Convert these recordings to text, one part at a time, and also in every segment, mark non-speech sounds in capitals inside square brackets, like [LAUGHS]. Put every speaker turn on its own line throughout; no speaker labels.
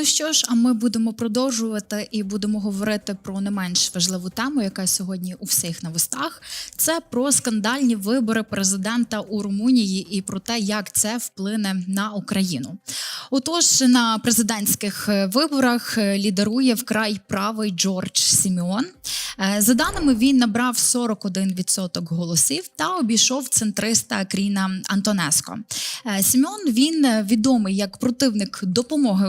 Ну що ж, а ми будемо продовжувати і будемо говорити про не менш важливу тему, яка сьогодні у всіх на вустах. Це про скандальні вибори президента у Румунії і про те, як це вплине на Україну. Отож, на президентських е, виборах е, лідерує вкрай правий Джордж Сіміон. Е, За даними, він набрав 41% голосів та обійшов центриста Кріна Антонеско. Сімеон він відомий як противник допомоги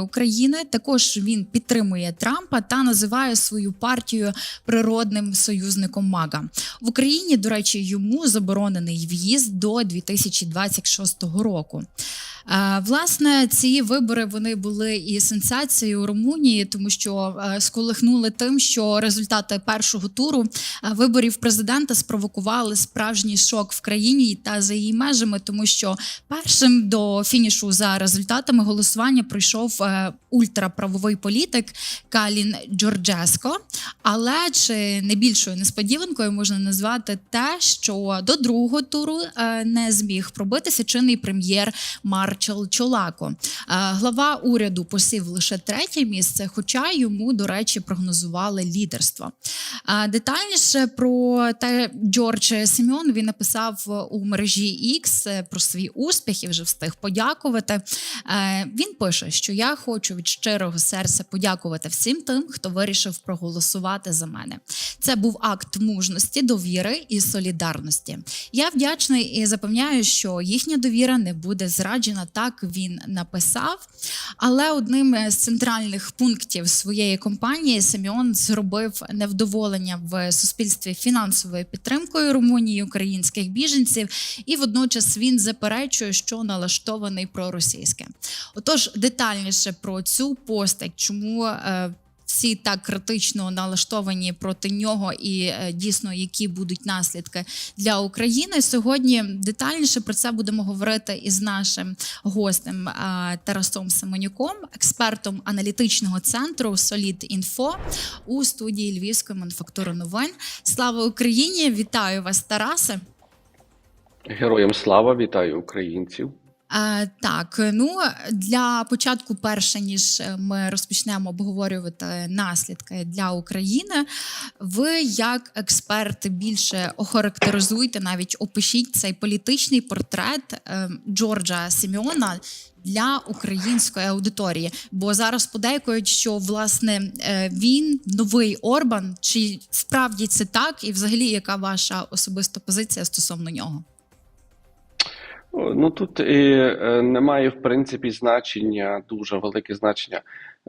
України. Також він підтримує Трампа та називає свою партію природним союзником МАГА в Україні. До речі, йому заборонений в'їзд до 2026 року. Власне, ці вибори вони були і сенсацією у Румунії, тому що е, сколихнули тим, що результати першого туру е, виборів президента спровокували справжній шок в країні та за її межами, тому що першим до фінішу за результатами голосування прийшов е, ультраправовий політик Калін Джорджеско. Але чи не більшою несподіванкою можна назвати те, що до другого туру не зміг пробитися чинний прем'єр Марчел Чолако. Е, Глава уряду посів лише третє місце, хоча йому, до речі, прогнозували лідерство. Е, Детальніше про те, Джордж Сімеон він написав у мережі X е, про свій успіх і вже встиг подякувати. Він пише, що я хочу від щирого серця подякувати всім тим, хто вирішив проголосувати за мене. Це був акт мужності, довіри і солідарності. Я вдячний і запевняю, що їхня довіра не буде зраджена. Так він написав. Але одним з центральних пунктів своєї компанії Семіон зробив невдоволення в суспільстві фінансовою підтримкою Румунії українських біженців, і водночас він заперечує, що налаштований проросійське. Отож, детальніше про цю постать, чому. Всі так критично налаштовані проти нього, і е, дійсно які будуть наслідки для України. Сьогодні детальніше про це будемо говорити із нашим гостем е, Тарасом Семенюком, експертом аналітичного центру Solid Info у студії Львівської мануфактури новин. Слава Україні! Вітаю вас, Тарасе.
Героям слава, вітаю українців.
Е, так, ну для початку, перше ніж ми розпочнемо обговорювати наслідки для України, ви як експерт більше охарактеризуйте, навіть опишіть цей політичний портрет е, Джорджа Сімеона для української аудиторії. Бо зараз подейкують, що власне е, він новий Орбан. Чи справді це так, і взагалі яка ваша особиста позиція стосовно нього?
Ну тут і е, немає в принципі значення, дуже велике значення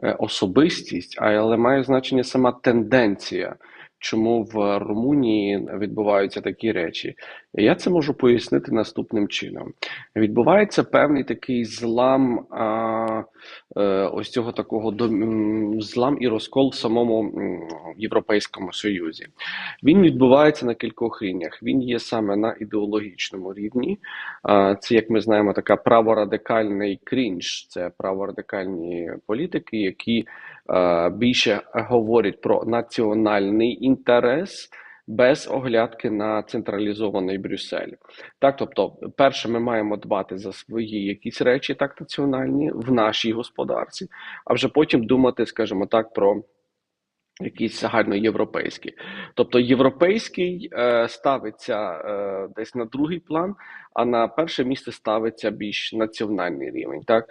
е, особистість, але має значення сама тенденція, чому в Румунії відбуваються такі речі. Я це можу пояснити наступним чином: відбувається певний такий злам, а, е, ось цього такого злам і розкол в самому Європейському Союзі. Він відбувається на кількох рівнях. Він є саме на ідеологічному рівні. А, Це, як ми знаємо, така праворадикальний крінж. Це праворадикальні політики, які більше говорять про національний інтерес. Без оглядки на централізований Брюссель, так тобто, перше, ми маємо дбати за свої якісь речі, так національні в нашій господарці, а вже потім думати, скажімо так, про якісь загальноєвропейські. Тобто європейський е, ставиться е, десь на другий план, а на перше місце ставиться більш національний рівень. Так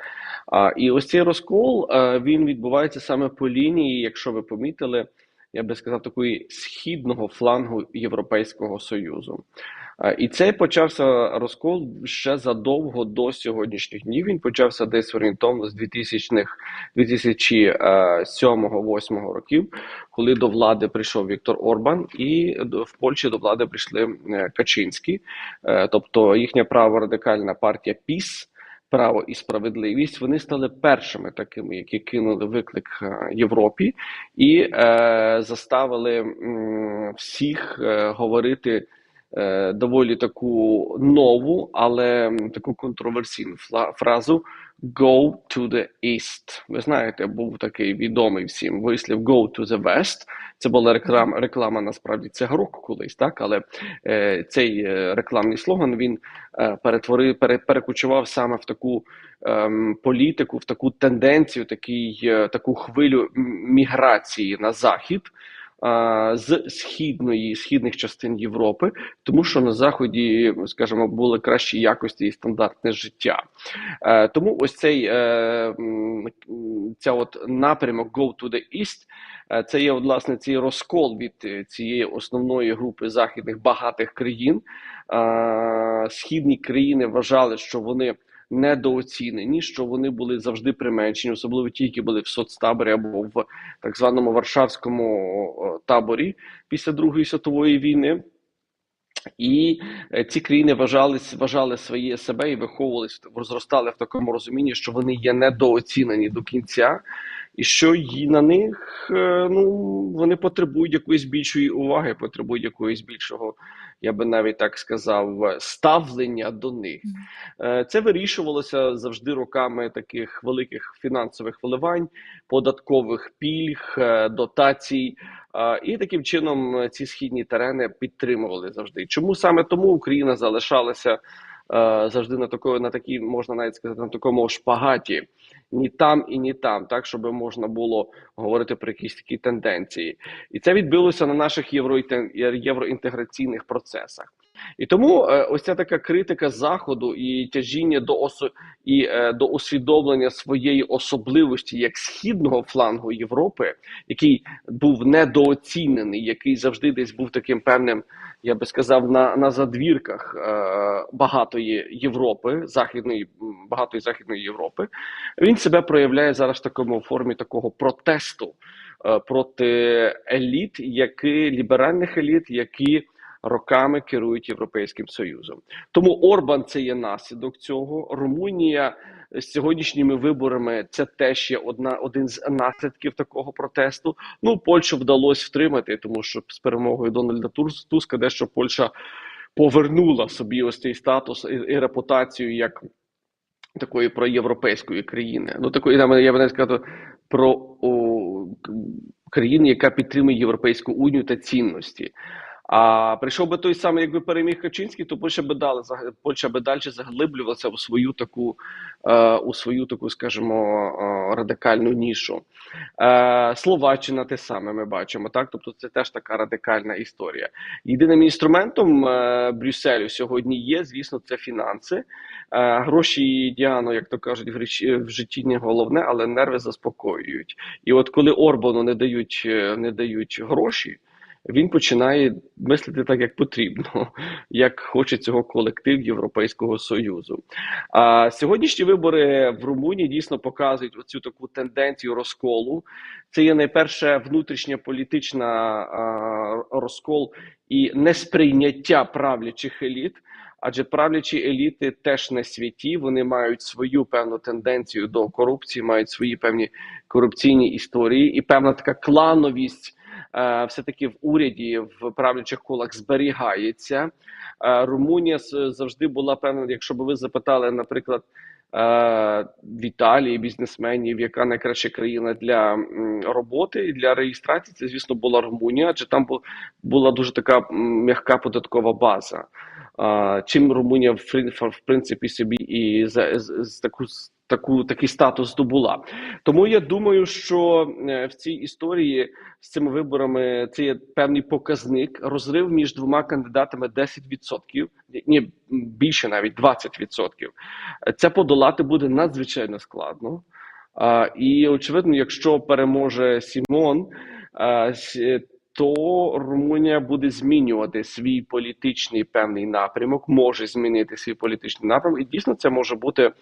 а, і ось цей розкол е, він відбувається саме по лінії, якщо ви помітили, я би сказав, такої східного флангу Європейського Союзу. І цей почався розкол ще задовго до сьогоднішніх днів. Він почався десь орієнтовно з 2000-х, 2007-2008 років, коли до влади прийшов Віктор Орбан, і в Польщі до влади прийшли е, Качинські, Е, тобто їхня праворадикальна партія ПІС. Право і справедливість вони стали першими такими, які кинули виклик е, Європі і е, заставили м, всіх е, говорити доволі таку нову, але таку контроверсійну фразу Go to the East. Ви знаєте, був такий відомий всім вислів Go to the West. Це була реклама, реклама насправді цигарок колись, так але е, цей е, рекламний слоган він е, перетворив, пере, перекочував саме в таку ем, політику, в таку тенденцію, такий, е, таку хвилю міграції на захід. З східної східних частин Європи, тому що на заході, скажімо, були кращі якості і стандартне життя. Е, тому ось цей е, ця от напрямок Go to the East, е, це є власне цей розкол від цієї основної групи західних багатих країн. Східні країни вважали, що вони недооцінені, що вони були завжди применшені, особливо ті, які були в соцтаборі або в так званому Варшавському таборі після Другої світової війни. І е, ці країни вважали, вважали своє себе і виховувалися, розростали в такому розумінні, що вони є недооцінені до кінця, і що на них е, ну вони потребують якоїсь більшої уваги, потребують якоїсь більшого, я би навіть так сказав, ставлення до них. Е, Це вирішувалося завжди роками таких великих фінансових вливань, податкових пільг, е, дотацій. І таким чином ці східні терени підтримували завжди. Чому саме тому Україна залишалася завжди на такої, на такій, можна навіть сказати, на такому шпагаті, ні там і ні там, так щоб можна було говорити про якісь такі тенденції, і це відбилося на наших євроінтеграційних процесах. І тому е, ось ця така критика заходу і тяжіння до осо і е, до усвідомлення своєї особливості як східного флангу Європи, який був недооцінений, який завжди десь був таким певним, я би сказав, на, на задвірках е, багатої Європи, західної багатої західної Європи. Він себе проявляє зараз в такому формі такого протесту проти еліт, які ліберальних еліт, які роками керують Європейським Союзом. Тому Орбан це є наслідок цього. Румунія з сьогоднішніми виборами це теж є одна один з наслідків такого протесту. Ну Польщу вдалося втримати, тому що з перемогою Дональда Туска дещо Польща повернула собі ось цей статус і, і репутацію як такої проєвропейської країни. Ну такої я б навіть сказав про о, к- країни, яка підтримує Європейську унію та цінності. А прийшов би той самий, якби переміг Качинський, то Польща би далі Польща би далі заглиблювалася у свою таку, е, у свою таку, скажімо, е, радикальну нішу. Е, Словаччина те саме ми бачимо, так тобто це теж така радикальна історія. Єдиним інструментом е, Брюсселю сьогодні є, звісно, це фінанси. Гроші Діано, як то кажуть, в в житті не головне, але нерви заспокоюють. І от коли Орбану не дають, не дають гроші. Він починає мислити так, як потрібно, [LAUGHS] як хоче цього колектив Європейського Союзу. А сьогоднішні вибори в Румунії дійсно показують оцю таку тенденцію розколу. Це є найперше внутрішня політична розкол і несприйняття правлячих еліт. Адже правлячі еліти теж не святі, вони мають свою певну тенденцію до корупції, мають свої певні корупційні історії, і певна така клановість е, все-таки в уряді в правлячих колах зберігається. Е, Румунія завжди була певна, якщо б ви запитали, наприклад. е, В Італії бізнесменів, яка найкраща країна для роботи і для реєстрації, це звісно була Румунія, адже там була дуже така м'яка податкова база. Чим Румунія в принципі собі і за, з, таку таку такий статус здобула. Тому я думаю, що е, в цій історії з цими виборами це є певний показник. Розрив між двома кандидатами 10%, ні більше навіть 20%. Це подолати буде надзвичайно складно. І очевидно, якщо переможе Сімон, то Румунія буде змінювати свій політичний певний напрямок, може змінити свій політичний напрямок, і дійсно це може бути е,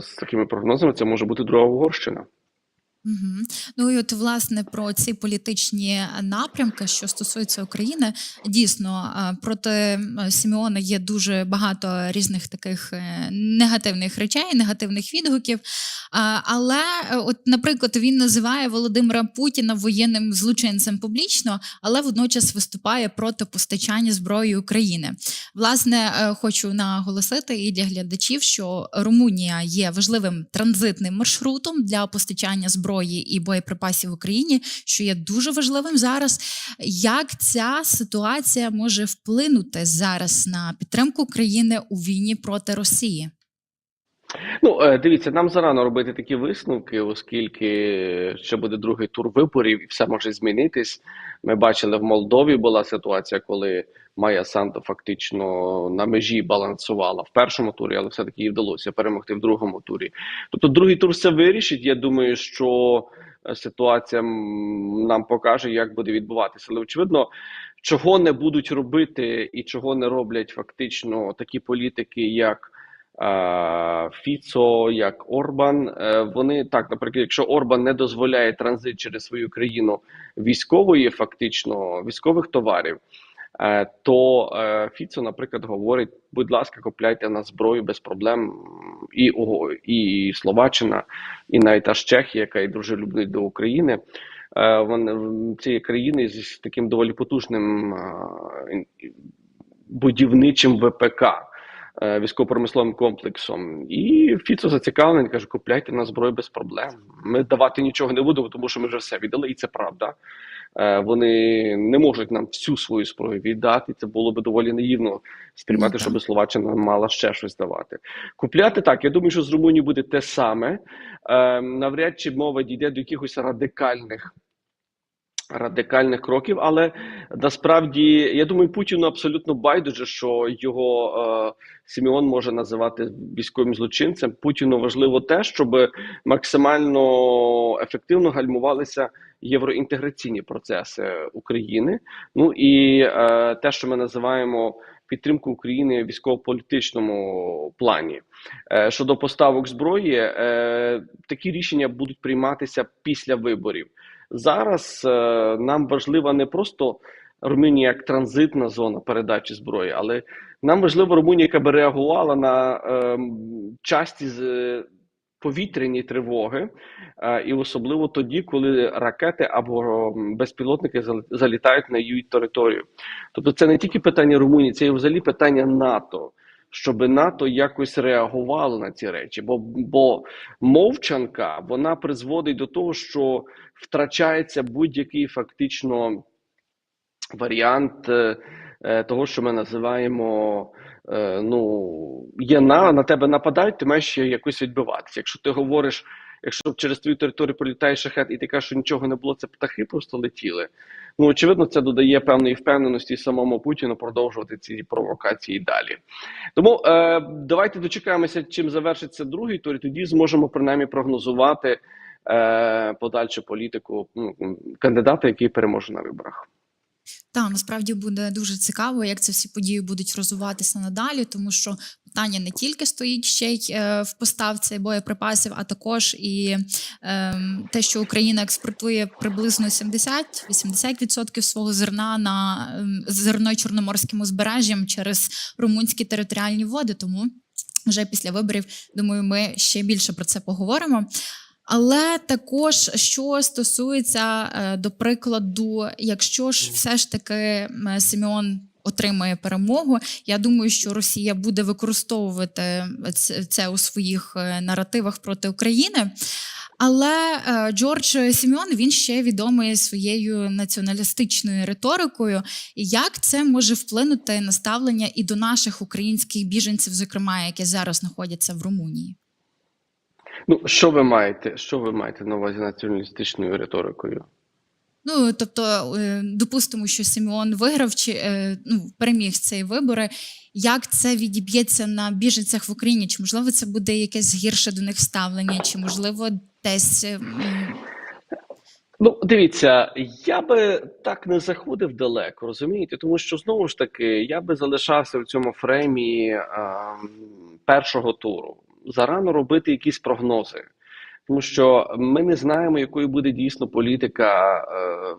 з такими прогнозами. Це може бути друга Угорщина.
Угу. Ну і от власне про ці політичні напрямки, що стосуються України, дійсно проти Сімеона є дуже багато різних таких е, негативних речей, негативних відгуків. Але, е, от, наприклад, він називає Володимира Путіна воєнним злочинцем публічно, але водночас виступає проти постачання зброї України. Власне, е, хочу наголосити і для глядачів, що Румунія є важливим транзитним маршрутом для постачання зброї і боєприпасів Україні, що є дуже важливим зараз. Як ця ситуація може вплинути зараз на підтримку України у війні проти Росії?
Ну, е, дивіться, нам зарано робити такі висновки, оскільки ще буде другий тур виборів і все може змінитись. Ми бачили в Молдові була ситуація, коли Майя Санта фактично на межі балансувала в першому турі, але все-таки їй вдалося перемогти в другому турі. Тобто, другий тур все вирішить. Я думаю, що е, ситуація нам покаже, як буде відбуватися. Але очевидно, чого не будуть робити і чого не роблять фактично такі політики, як е, Фіцо, як Орбан. Е, Вони так, наприклад, якщо Орбан не дозволяє транзит через свою країну військової, фактично військових товарів. Е, То е, Фіцо, наприклад, говорить: будь ласка, купляйте на зброю без проблем. І, і Словаччина, і навіть аж Чехія, яка є дружелюбною до України. Е, Вони ці країни з таким доволі потужним будівничим ВПК. Військово-промисловим комплексом, і Фіцо зацікавлений, каже: купляйте на зброю без проблем. Ми давати нічого не будемо, тому що ми вже все віддали, і це правда. Е, Вони не можуть нам всю свою зброю віддати. Це було би доволі наївно сприймати,
Ну,
щоб Словаччина мала ще щось давати. Купляти так. Я думаю, що з Румунією буде те саме. Е, Навряд чи мова дійде до якихось радикальних. Радикальних кроків, але насправді я думаю, Путіну абсолютно байдуже, що його е, Сіміон може називати військовим злочинцем. Путіну важливо те, щоб максимально ефективно гальмувалися євроінтеграційні процеси України. Ну і е, те, що ми називаємо підтримку України в військово-політичному плані. Е, щодо поставок зброї, е, такі рішення будуть прийматися після виборів. Зараз е, нам важлива не просто Румунія як транзитна зона передачі зброї, але нам важлива Румунія, яка би реагувала на е, часті з е, повітряні тривоги, і особливо тоді, коли ракети або безпілотники зал- залітають на її територію. Тобто, це не тільки питання Румунії, це і взагалі питання НАТО. Щоб НАТО якось реагувало на ці речі, бо, бо мовчанка вона призводить до того, що втрачається будь-який фактично варіант е, е, того, що ми називаємо. е, Ну, є на, на тебе нападають, ти маєш якось відбиватися. Якщо ти говориш, якщо через твою територію пролітає шахет, і ти кажеш, що нічого не було, це птахи просто летіли. Ну, очевидно, це додає певної впевненості самому Путіну продовжувати ці провокації далі. Тому е, давайте дочекаємося, чим завершиться другий тур, і тоді зможемо принаймні прогнозувати е, подальшу політику ну, кандидата, який переможе на виборах.
Та насправді буде дуже цікаво, як ці всі події будуть розвиватися надалі, тому що питання не тільки стоїть ще й е, в поставці боєприпасів, а також і е, те, що Україна експортує приблизно 70-80% свого зерна на е, зерно чорноморським узбережжям через румунські територіальні води. Тому вже після виборів, думаю, ми ще більше про це поговоримо. Але також що стосується е, до прикладу, якщо ж все ж таки Симеон отримає перемогу, я думаю, що Росія буде використовувати це, це у своїх е, наративах проти України. Але е, Джордж Сімеон він ще відомий своєю націоналістичною риторикою. Як це може вплинути на ставлення і до наших українських біженців, зокрема, які зараз знаходяться в Румунії?
Ну, що ви маєте? Що ви маєте на увазі націоналістичною риторикою?
Ну тобто, е, допустимо, що Сімеон виграв чи е, ну, переміг ці вибори. Як це відіб'ється на біженцях в Україні? Чи можливо це буде якесь гірше до них ставлення, чи можливо десь е,
Ну, дивіться, я би так не заходив далеко, розумієте? Тому що знову ж таки я би залишався в цьому фреймі ем, першого туру. Зарано робити якісь прогнози, тому що ми не знаємо, якою буде дійсно політика е,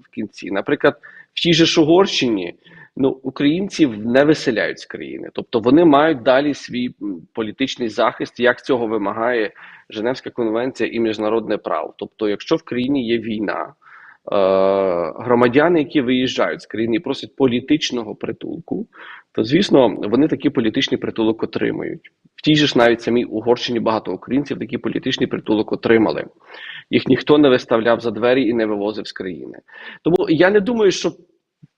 в кінці. Наприклад, в тій же ж Угорщині ну, українців не виселяють з країни, тобто вони мають далі свій політичний захист, як цього вимагає Женевська конвенція і міжнародне право. Тобто, якщо в країні є війна, громадяни, які виїжджають з країни просять політичного притулку, то звісно вони такий політичний притулок отримують. В тій же ж навіть самій Угорщині багато українців такий політичний притулок отримали. Їх ніхто не виставляв за двері і не вивозив з країни. Тому я не думаю, що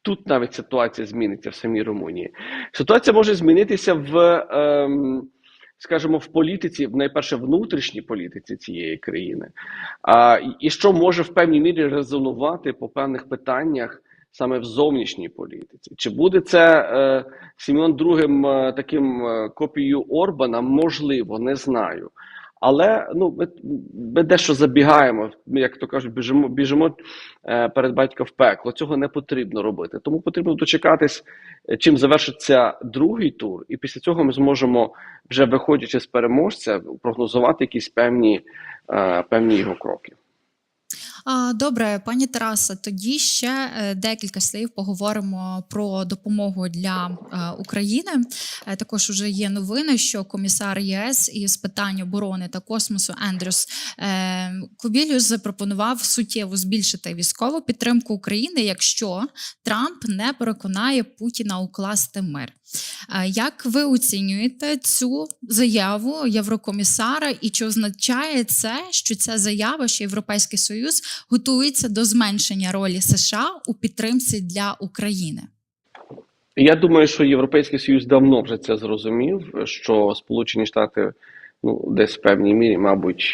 тут навіть ситуація зміниться в самій Румунії. Ситуація може змінитися в, ем, скажімо, в політиці, в найперше, внутрішній політиці цієї країни. А, і- що може в певній мірі резонувати по певних питаннях саме в зовнішній політиці? Чи буде це е, Сімеон другим е, таким е, копією Орбана? Можливо, не знаю. Але ну ми, ми дещо забігаємо, ми, як то кажуть, біжимо, біжимо е, перед батька в пекло. Цього не потрібно робити. Тому потрібно дочекатись, е, чим завершиться другий тур, і після цього ми зможемо, вже виходячи з переможця, прогнозувати якісь певні, е, певні його кроки.
Добре, пані Тарасе, тоді ще е, декілька слів поговоримо про допомогу для е, України. Е, Також вже є новини, що комісар ЄС із питань оборони та космосу Ендрюс Кубілюс запропонував суттєво збільшити військову підтримку України, якщо Трамп не переконає Путіна укласти мир. Е, Як ви оцінюєте цю заяву Єврокомісара, і чи означає це, що ця заява, що Європейський Союз готується до зменшення ролі США у підтримці для України?
Я думаю, що Європейський Союз давно вже це зрозумів, що Сполучені Штати ну десь в певній мірі, мабуть,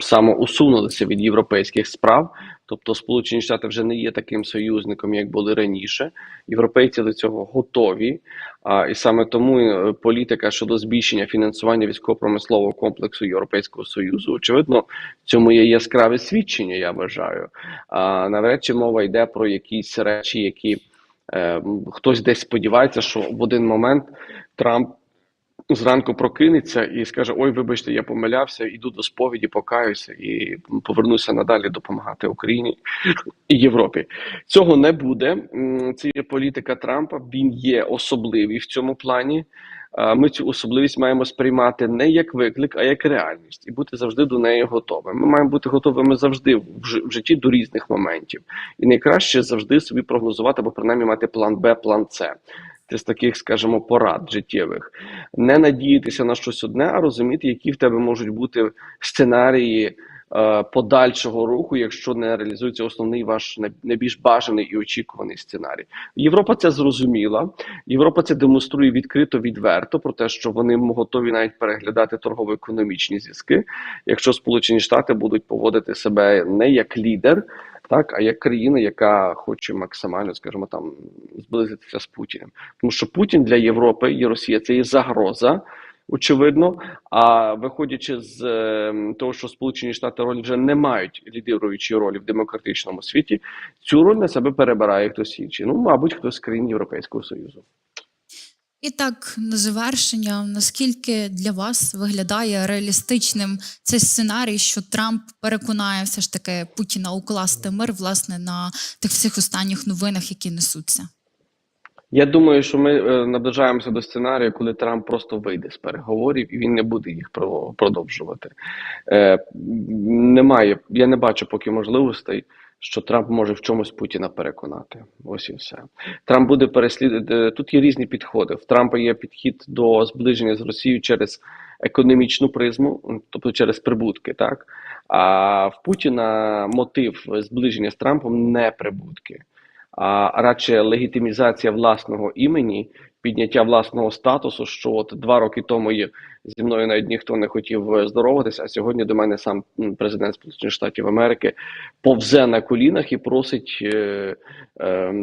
самоусунулися від європейських справ. Тобто, Сполучені Штати вже не є таким союзником, як були раніше. Європейці до цього готові. А і саме тому е, політика щодо збільшення фінансування військово-промислового комплексу Європейського союзу, очевидно, в цьому є яскраве свідчення. Я вважаю. А навряд чи мова йде про якісь речі, які е, хтось десь сподівається, що в один момент Трамп зранку прокинеться і скаже: Ой, вибачте, я помилявся, іду до сповіді, покаюся і повернуся надалі допомагати Україні і Європі. Цього не буде. Це є політика Трампа. Він є особливий в цьому плані. Ми цю особливість маємо сприймати не як виклик, а як реальність, і бути завжди до неї готовими. Ми маємо бути готовими завжди в житті до різних моментів, і найкраще завжди собі прогнозувати, або принаймні мати план Б, план С. Це з таких, скажімо, порад життєвих. Не надіятися на щось одне, а розуміти, які в тебе можуть бути сценарії подальшого руху, якщо не реалізується основний ваш найбільш бажаний і очікуваний сценарій. Європа це зрозуміла. Європа це демонструє відкрито, відверто про те, що вони готові навіть переглядати торгово-економічні зв'язки, якщо Сполучені Штати будуть поводити себе не як лідер, так, а як країна, яка хоче максимально, скажімо, там зблизитися з Путіним. Тому що Путін для Європи і Росія це є загроза. Очевидно, а виходячи з е, того, що Сполучені Штати роль вже не мають лідируючої ролі в демократичному світі, цю роль на себе перебирає хтось інший. Ну, мабуть, хтось з країн Європейського Союзу.
І так, на завершення, наскільки для вас виглядає реалістичним цей сценарій, що Трамп переконає все ж таки Путіна укласти мир, власне, на тих всіх останніх новинах, які несуться?
Я думаю, що ми е, наближаємося до сценарію, коли Трамп просто вийде з переговорів і він не буде їх продовжувати. Е, немає, я не бачу поки можливостей, що Трамп може в чомусь Путіна переконати. Ось і все. Трамп буде переслідувати. Тут є різні підходи. В Трампа є підхід до зближення з Росією через економічну призму, тобто через прибутки, так а в Путіна мотив зближення з Трампом не прибутки а радше легітимізація власного імені, підняття власного статусу. Що от два роки тому зі мною навіть ніхто не хотів е, здороватися, а сьогодні до мене сам президент Сполучених Штатів Америки повзе на колінах і просить е, е,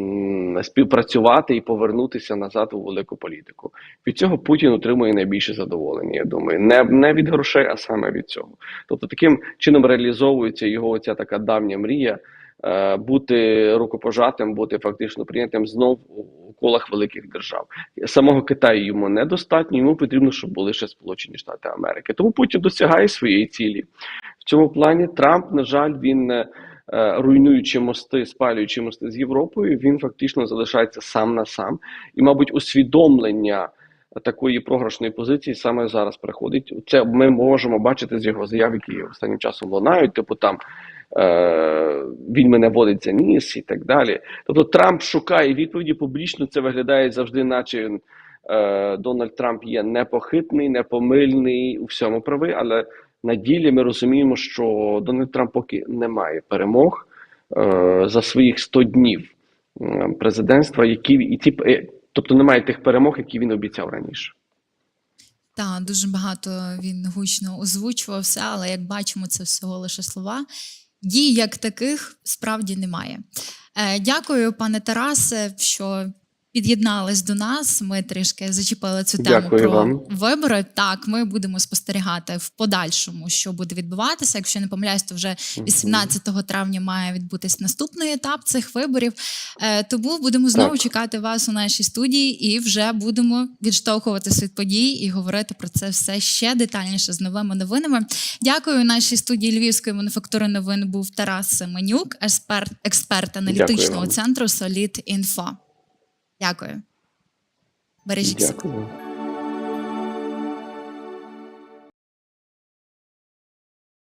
співпрацювати і повернутися назад у велику політику. Від цього Путін отримує найбільше задоволення. Я думаю, не, не від грошей, а саме від цього. Тобто, таким чином реалізовується його оця така давня мрія бути рукопожатим, бути фактично прийнятим знов у колах великих держав. Самого Китаю йому недостатньо, йому потрібно, щоб були ще Сполучені Штати Америки. Тому Путін досягає своєї цілі. В цьому плані Трамп, на жаль, він. е, е, Руйнуючи мости, спалюючи мости з Європою, він фактично залишається сам на сам, і, мабуть, усвідомлення такої програшної позиції саме зараз приходить. Це ми можемо бачити з його заяв, які останнім часом лунають. Типу там е, він мене водить за ніс і так далі. Тобто Трамп шукає відповіді публічно. Це виглядає завжди, наче е, Дональд Трамп є непохитний, непомильний у всьому правий, але на ділі ми розуміємо, що Дональд Трамп поки не має перемог е, за своїх 100 днів е, президентства, які і ті, е, тобто немає тих перемог, які він обіцяв раніше.
Так, дуже багато він гучно озвучував все, але як бачимо, це всього лише слова. Дій як таких справді немає. Е, дякую, пане Тарасе, що під'єднались до нас. Ми трішки зачепили цю тему
Дякую
про
вам.
вибори. Так, ми будемо спостерігати в подальшому, що буде відбуватися. Якщо не помиляюсь, то вже 18 травня має відбутись наступний етап цих виборів. Е, тому будемо знову
Так.
чекати вас у нашій студії і вже будемо відштовхуватися від подій і говорити про це все ще детальніше з новими новинами. Дякую. У нашій студії Львівської мануфактури новин був Тарас Семенюк, експерт, експерт аналітичного центру Solid Info. Дякую. Бережіть себе.